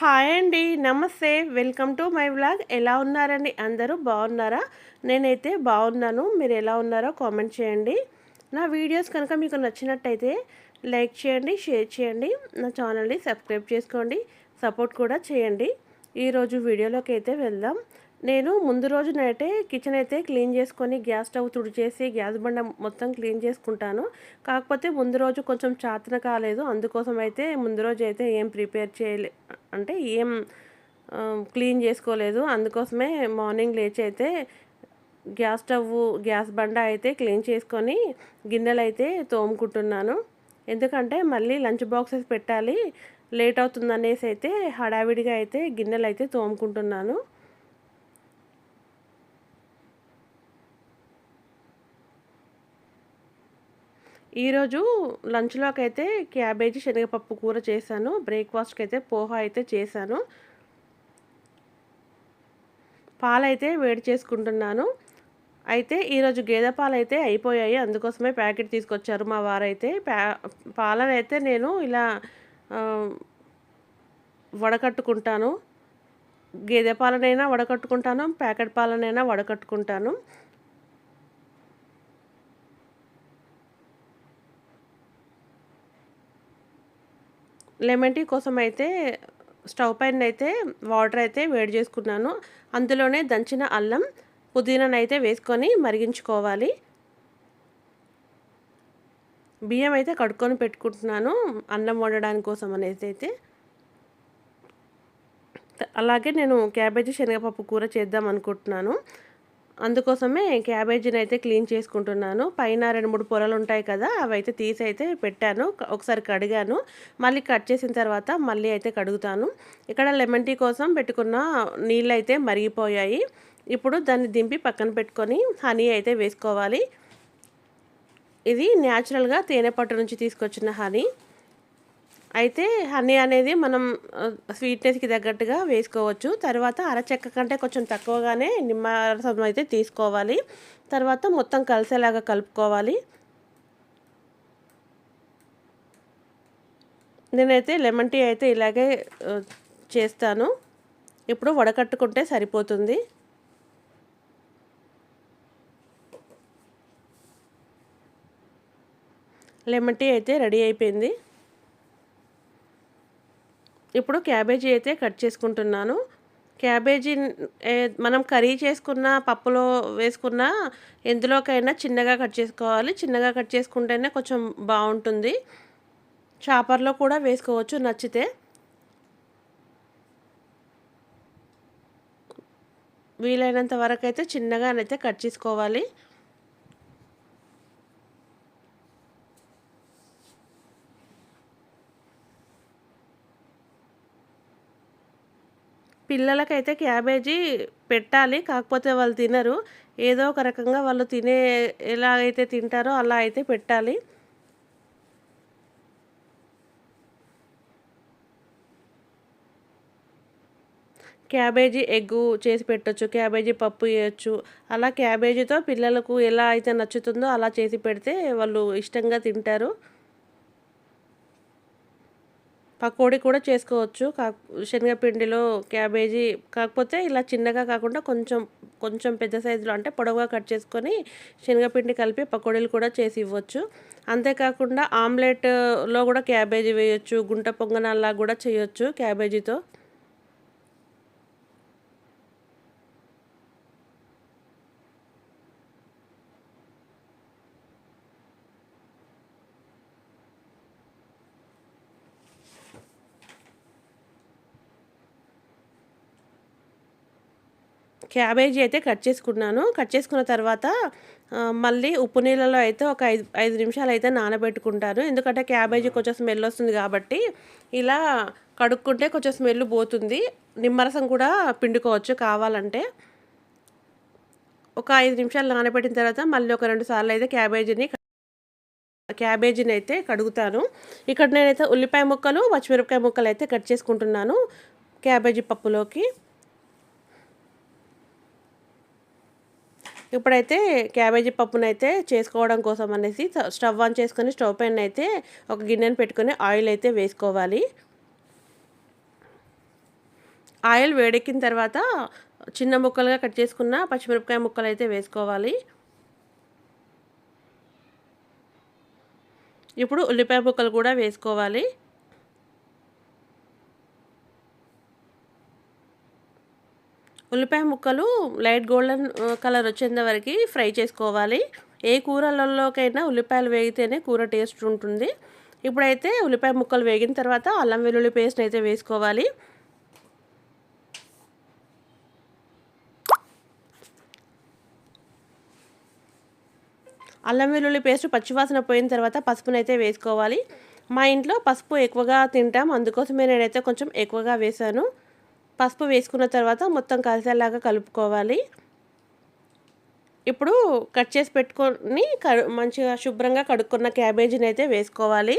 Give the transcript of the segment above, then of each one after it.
Hi అండి. నమస్తే. Welcome to my vlog. ఎలా ఉన్నారండి? అందరూ బాగున్నారా? నేనైతే బాగున్నాను. మీరు ఎలా ఉన్నారో కామెంట్ చేయండి. నా వీడియోస్ కనుక మీకు నచ్చినట్టయితే లైక్ చేయండి షేర్ చేయండి. నా ఛానల్ని సబ్స్క్రైబ్ చేసుకోండి. సపోర్ట్ కూడా చేయండి. ఈరోజు వీడియోలోకి అయితే వెళ్దాం. నేను ముందు రోజు నైటే కిచెన్ అయితే క్లీన్ చేసుకొని గ్యాస్ స్టవ్ తుడిచేసి గ్యాస్ బండ మొత్తం క్లీన్ చేసుకుంటాను. కాకపోతే ముందు రోజు కొంచెం చాతన కాలేదు. అందుకోసం అయితే ముందు రోజు అయితే ఏం ప్రిపేర్ చేయలే అంటే ఏం క్లీన్ చేసుకోలేదు. అందుకోసమే మార్నింగ్ లేచి అయితే గ్యాస్ స్టవ్ గ్యాస్ బండ అయితే క్లీన్ చేసుకొని గిన్నెలు అయితే తోముకుంటున్నాను. ఎందుకంటే మళ్ళీ లంచ్ బాక్సెస్ పెట్టాలి లేట్ అవుతుందనేసి అయితే హడావిడిగా అయితే గిన్నెలు అయితే తోముకుంటున్నాను. ఈరోజు లంచ్లోకి అయితే క్యాబేజీ శనగపప్పు కూర చేశాను. బ్రేక్ఫాస్ట్కి అయితే పోహా అయితే చేశాను. పాలైతే వేడి చేసుకుంటున్నాను. అయితే ఈరోజు గేదె పాలు అయితే అయిపోయాయి. అందుకోసమే ప్యాకెట్ తీసుకొచ్చారు మా వారైతే. ప్యా పాలనైతే నేను ఇలా వడకట్టుకుంటాను. గేదె పాలనైనా వడకట్టుకుంటాను. ప్యాకెట్ పాలనైనా వడకట్టుకుంటాను. లెమన్ టీ కోసం అయితే స్టవ్ పైన అయితే వాటర్ అయితే వేడి చేసుకున్నాను. అందులోనే దంచిన అల్లం పుదీనాను అయితే వేసుకొని మరిగించుకోవాలి. బియ్యం అయితే కడుక్కొని పెట్టుకుంటున్నాను అన్నం వండడానికి కోసం అనేది అయితే. అలాగే నేను క్యాబేజీ శనగపప్పు కూర చేద్దాం అనుకుంటున్నాను. అందుకోసమే క్యాబేజీని అయితే క్లీన్ చేసుకుంటున్నాను. పైన రెండు మూడు పొరలు ఉంటాయి కదా అవి అయితే తీసి అయితే పెట్టాను. ఒకసారి కడిగాను. మళ్ళీ కట్ చేసిన తర్వాత మళ్ళీ అయితే కడుగుతాను. ఇక్కడ లెమన్ టీ కోసం పెట్టుకున్న నీళ్ళు అయితే మరిగిపోయాయి. ఇప్పుడు దాన్ని దింపి పక్కన పెట్టుకొని హనీ అయితే వేసుకోవాలి. ఇది న్యాచురల్గా తేనె పట్టు నుంచి తీసుకొచ్చిన హనీ. అయితే హనీ అనేది మనం స్వీట్నెస్కి తగ్గట్టుగా వేసుకోవచ్చు. తర్వాత అరచెక్క కంటే కొంచెం తక్కువగానే నిమ్మరసం అయితే తీసుకోవాలి. తర్వాత మొత్తం కలిసేలాగా కలుపుకోవాలి. నేనైతే లెమన్ టీ అయితే ఇలాగే చేస్తాను. ఇప్పుడు వడకట్టుకుంటే సరిపోతుంది. లెమన్ టీ అయితే రెడీ అయిపోయింది. ఇప్పుడు క్యాబేజీ అయితే కట్ చేసుకుంటున్నాను. క్యాబేజీ మనం కర్రీ చేసుకున్న పప్పులో వేసుకున్న ఎందులోకైనా చిన్నగా కట్ చేసుకోవాలి. చిన్నగా కట్ చేసుకుంటేనే కొంచెం బాగుంటుంది. చాపర్లో కూడా వేసుకోవచ్చు నచ్చితే. వీలైనంత వరకు అయితే చిన్నగానైతే కట్ చేసుకోవాలి. పిల్లలకైతే క్యాబేజీ పెట్టాలి కాకపోతే వాళ్ళు తినరు. ఏదో ఒక రకంగా వాళ్ళు తినే ఎలా అయితే తింటారో అలా అయితే పెట్టాలి. క్యాబేజీ ఎగ్గు చేసి పెట్టచ్చు క్యాబేజీ పప్పు వేయచ్చు. అలా క్యాబేజీతో పిల్లలకు ఎలా అయితే నచ్చుతుందో అలా చేసి పెడితే వాళ్ళు ఇష్టంగా తింటారు. పకోడీ కూడా చేసుకోవచ్చు. కా శనగపిండిలో క్యాబేజీ కాకపోతే ఇలా చిన్నగా కాకుండా కొంచెం కొంచెం పెద్ద సైజులో అంటే పొడవుగా కట్ చేసుకొని శనగపిండి కలిపి పకోడీలు కూడా చేసి ఇవ్వచ్చు. అంతేకాకుండా ఆమ్లెట్లో కూడా క్యాబేజీ వేయచ్చు గుంట పొంగనాల్లా కూడా చేయొచ్చు క్యాబేజీతో. క్యాబేజీ అయితే కట్ చేసుకున్నాను. కట్ చేసుకున్న తర్వాత మళ్ళీ ఉప్పు నీళ్ళలో అయితే ఒక ఐదు ఐదు నిమిషాలు అయితే నానబెట్టుకుంటాను. ఎందుకంటే క్యాబేజీ కొంచెం స్మెల్ వస్తుంది కాబట్టి ఇలా కడుక్కుంటే కొంచెం స్మెల్ పోతుంది. నిమ్మరసం కూడా పిండుకోవచ్చు కావాలంటే. ఒక ఐదు నిమిషాలు నానబెట్టిన తర్వాత మళ్ళీ ఒక రెండు సార్లు అయితే క్యాబేజీని క్యాబేజీని అయితే కడుగుతాను. ఇక్కడ నేనైతే ఉల్లిపాయ ముక్కలు పచ్చిమిరపకాయ ముక్కలు అయితే కట్ చేసుకుంటున్నాను క్యాబేజీ పప్పులోకి. ఇప్పుడైతే క్యాబేజీ పప్పునైతే చేసుకోవడం కోసం అనేసి స్టవ్ ఆన్ చేసుకొని స్టవ్ పైన అయితే ఒక గిన్నెను పెట్టుకొని ఆయిల్ అయితే వేసుకోవాలి. ఆయిల్ వేడెక్కిన తర్వాత చిన్న ముక్కలుగా కట్ చేసుకున్న పచ్చిమిరపకాయ ముక్కలు అయితే వేసుకోవాలి. ఇప్పుడు ఉల్లిపాయ ముక్కలు కూడా వేసుకోవాలి. ఉల్లిపాయ ముక్కలు లైట్ గోల్డెన్ కలర్ వచ్చేంత వరకు ఫ్రై చేసుకోవాలి. ఏ కూరలలోకైనా ఉల్లిపాయలు వేగితేనే కూర టేస్ట్ ఉంటుంది. ఇప్పుడైతే ఉల్లిపాయ ముక్కలు వేగిన తర్వాత అల్లం వెల్లుల్లి పేస్ట్ అయితే వేసుకోవాలి. అల్లం వెల్లుల్లి పేస్ట్ పచ్చివాసన పోయిన తర్వాత పసుపునైతే వేసుకోవాలి. మా ఇంట్లో పసుపు ఎక్కువగా తింటాం. అందుకోసమే నేనైతే కొంచెం ఎక్కువగా వేసాను పసుపు వేసుకున్న తర్వాత మొత్తం కలిసేలాగా కలుపుకోవాలి. ఇప్పుడు కట్ చేసి పెట్టుకొని మంచిగా శుభ్రంగా కడుక్కున్న క్యాబేజీని అయితే వేసుకోవాలి.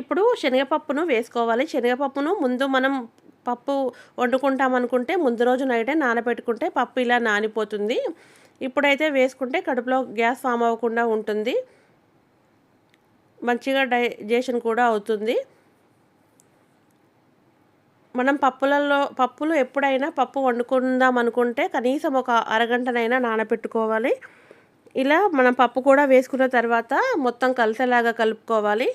ఇప్పుడు శనగపప్పును వేసుకోవాలి. శనగపప్పును ముందు మనం పప్పు వండుకుంటాం అనుకుంటే ముందు రోజు నైటే నానబెట్టుకుంటే పప్పు ఇలా నానిపోతుంది. ఇప్పుడైతే వేసుకుంటే కడుపులో గ్యాస్ ఫామ్ అవ్వకుండా ఉంటుంది. మంచిగా డైజెషన్ కూడా అవుతుంది. మనం పప్పులలో పప్పులు ఎప్పుడైనా పప్పు వండుకుందాం అనుకుంటే కనీసం ఒక అరగంటనైనా నానబెట్టుకోవాలి. ఇలా మనం పప్పు కూడా వేసుకున్న తర్వాత మొత్తం కలిసేలాగా కలుపుకోవాలి.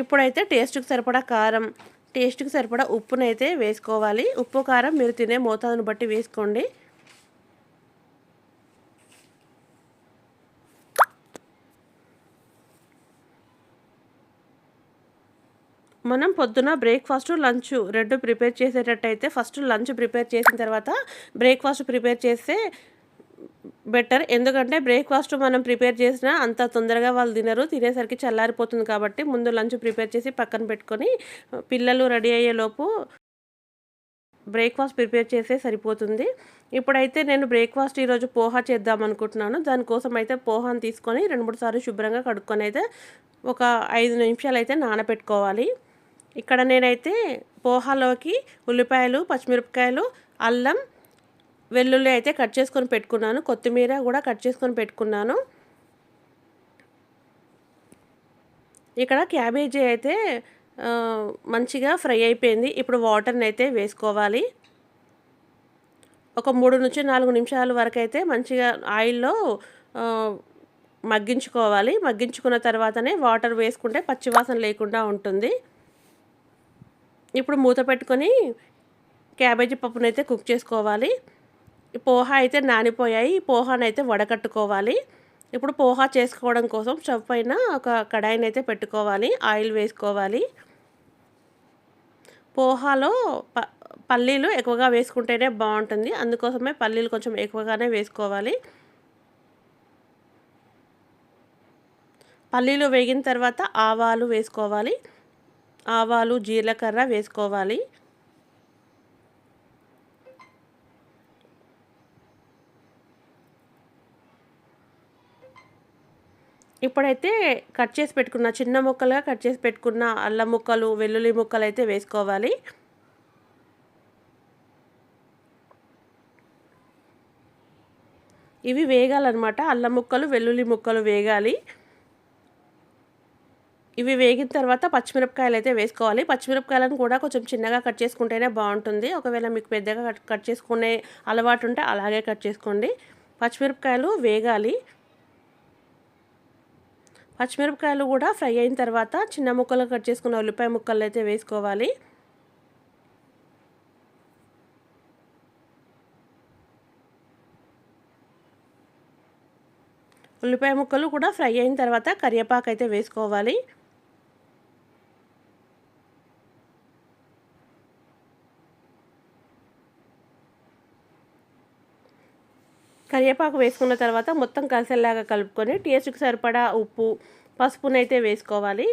ఇప్పుడైతే టేస్ట్కి సరిపడా కారం టేస్ట్కి సరిపడా ఉప్పునైతే వేసుకోవాలి. ఉప్పు కారం మీరు తినే మోతాదును బట్టి వేసుకోండి. మనం పొద్దున బ్రేక్ఫాస్ట్ లంచ్ రెండు ప్రిపేర్ చేసేటట్టయితే ఫస్ట్ లంచ్ ప్రిపేర్ చేసిన తర్వాత బ్రేక్ఫాస్ట్ ప్రిపేర్ చేస్తే బెటర్. ఎందుకంటే బ్రేక్ఫాస్ట్ మనం ప్రిపేర్ చేసినా అంత తొందరగా వాళ్ళు తినరు తినేసరికి చల్లారిపోతుంది కాబట్టి ముందు లంచ్ ప్రిపేర్ చేసి పక్కన పెట్టుకొని పిల్లలు రెడీ అయ్యేలోపు బ్రేక్ఫాస్ట్ ప్రిపేర్ చేస్తే సరిపోతుంది. ఇప్పుడైతే నేను బ్రేక్ఫాస్ట్ ఈరోజు పోహా చేద్దాం అనుకుంటున్నాను. దానికోసం అయితే పోహాను తీసుకొని రెండు మూడు సార్లు శుభ్రంగా కడుక్కొని అయితే ఒక ఐదు నిమిషాలు అయితే నానబెట్టుకోవాలి. ఇక్కడ నేనైతే పోహాలోకి ఉల్లిపాయలు పచ్చిమిరపకాయలు అల్లం వెల్లుల్లి అయితే కట్ చేసుకొని పెట్టుకున్నాను. కొత్తిమీర కూడా కట్ చేసుకొని పెట్టుకున్నాను. ఇక్కడ క్యాబేజీ అయితే మంచిగా ఫ్రై అయిపోయింది. ఇప్పుడు వాటర్ని అయితే వేసుకోవాలి. ఒక మూడు నుంచి నాలుగు నిమిషాల వరకు అయితే మంచిగా ఆయిల్లో మగ్గించుకోవాలి. మగ్గించుకున్న తర్వాతనే వాటర్ వేసుకుంటే పచ్చివాసన లేకుండా ఉంటుంది. ఇప్పుడు మూత పెట్టుకొని క్యాబేజీ పప్పునైతే కుక్ చేసుకోవాలి. పోహ అయితే నానిపోయాయి ఈ పోహాను అయితే వడకట్టుకోవాలి. ఇప్పుడు పోహా చేసుకోవడం కోసం స్టవ్ పైన ఒక కడాయిని అయితే పెట్టుకోవాలి ఆయిల్ వేసుకోవాలి. పోహాలో ప పల్లీలు ఎక్కువగా వేసుకుంటేనే బాగుంటుంది. అందుకోసమే పల్లీలు కొంచెం ఎక్కువగానే వేసుకోవాలి. పల్లీలు వేగిన తర్వాత ఆవాలు వేసుకోవాలి. ఆవాలు జీలకర్ర వేసుకోవాలి. ఇప్పుడైతే కట్ చేసి పెట్టుకున్న చిన్న ముక్కలుగా కట్ చేసి పెట్టుకున్న అల్లం ముక్కలు వెల్లుల్లి ముక్కలు అయితే వేసుకోవాలి. ఇవి వేగాలన్నమాట. అల్లం ముక్కలు వెల్లుల్లి ముక్కలు వేగాలి. ఇవి వేగిన తర్వాత పచ్చిమిరపకాయలు అయితే వేసుకోవాలి. పచ్చిమిరపకాయలను కూడా కొంచెం చిన్నగా కట్ చేసుకుంటేనే బాగుంటుంది. ఒకవేళ మీకు పెద్దగా కట్ చేసుకునే అలవాటు ఉంటే అలాగే కట్ చేసుకోండి. పచ్చిమిరపకాయలు వేగాలి. పచ్చిమిరపకాయలు కూడా ఫ్రై అయిన తర్వాత చిన్న ముక్కలు కట్ చేసుకున్న ఉల్లిపాయ ముక్కలు అయితే వేసుకోవాలి. ఉల్లిపాయ ముక్కలు కూడా ఫ్రై అయిన తర్వాత కరివేపాకు అయితే వేసుకోవాలి. కరివేపాకు వేసుకున్న తర్వాత మొత్తం కలిసేలాగా కలుపుకొని టేస్ట్కి సరిపడా ఉప్పు పసుపునైతే వేసుకోవాలి.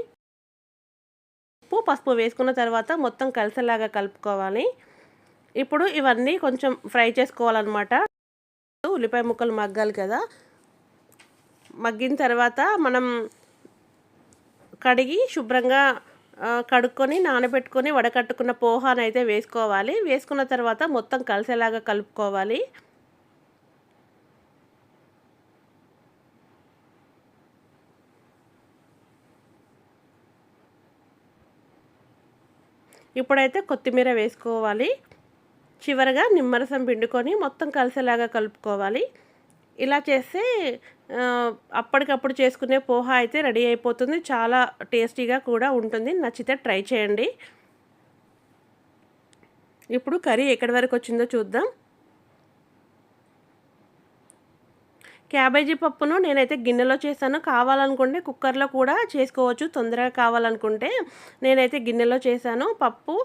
ఉప్పు పసుపు వేసుకున్న తర్వాత మొత్తం కలిసేలాగా కలుపుకోవాలి. ఇప్పుడు ఇవన్నీ కొంచెం ఫ్రై చేసుకోవాలన్నమాట. ఉల్లిపాయ ముక్కలు మగ్గాలి కదా. మగ్గిన తర్వాత మనం కడిగి శుభ్రంగా కడుక్కొని నానబెట్టుకొని వడకట్టుకున్న పోహానైతే వేసుకోవాలి. వేసుకున్న తర్వాత మొత్తం కలిసేలాగా కలుపుకోవాలి. ఇప్పుడైతే కొత్తిమీర వేసుకోవాలి. చివరగా నిమ్మరసం పిండుకొని మొత్తం కలిసేలాగా కలుపుకోవాలి. ఇలా చేస్తే అప్పటికప్పుడు చేసుకునే పోహా అయితే రెడీ అయిపోతుంది. చాలా టేస్టీగా కూడా ఉంటుంది. నచ్చితే ట్రై చేయండి. ఇప్పుడు కర్రీ ఎక్కడి వరకు వచ్చిందో చూద్దాం. క్యాబేజీ పప్పును నేనైతే గిన్నెలో చేశాను. కావాలనుకుంటే కుక్కర్లో కూడా చేసుకోవచ్చు. తొందరగా కావాలనుకుంటే నేనైతే గిన్నెలో చేశాను. పప్పు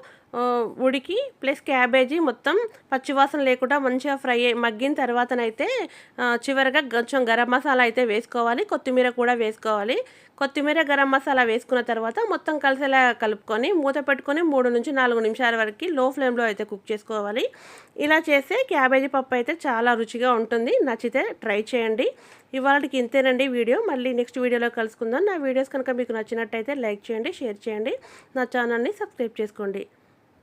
ఉడికి ప్లస్ క్యాబేజీ మొత్తం పచ్చివాసన లేకుండా మంచిగా ఫ్రై అయ్యి మగ్గిన తర్వాతనైతే చివరిగా కొంచెం గరం మసాలా అయితే వేసుకోవాలి. కొత్తిమీర కూడా వేసుకోవాలి. కొత్తిమీర గరం మసాలా వేసుకున్న తర్వాత మొత్తం కలిసేలా కలుపుకొని మూత పెట్టుకొని మూడు నుంచి నాలుగు నిమిషాల వరకు లో ఫ్లేమ్లో అయితే కుక్ చేసుకోవాలి. ఇలా చేస్తే క్యాబేజీ పప్పు అయితే చాలా రుచిగా ఉంటుంది. నచ్చితే ట్రై చేయండి. ఇవాళకి ఇంతేనండి వీడియో. మళ్ళీ నెక్స్ట్ వీడియోలో కలుసుకుందాం. నా వీడియోస్ కనుక మీకు నచ్చినట్టయితే లైక్ చేయండి షేర్ చేయండి. నా ఛానల్ని సబ్స్క్రైబ్ చేసుకోండి.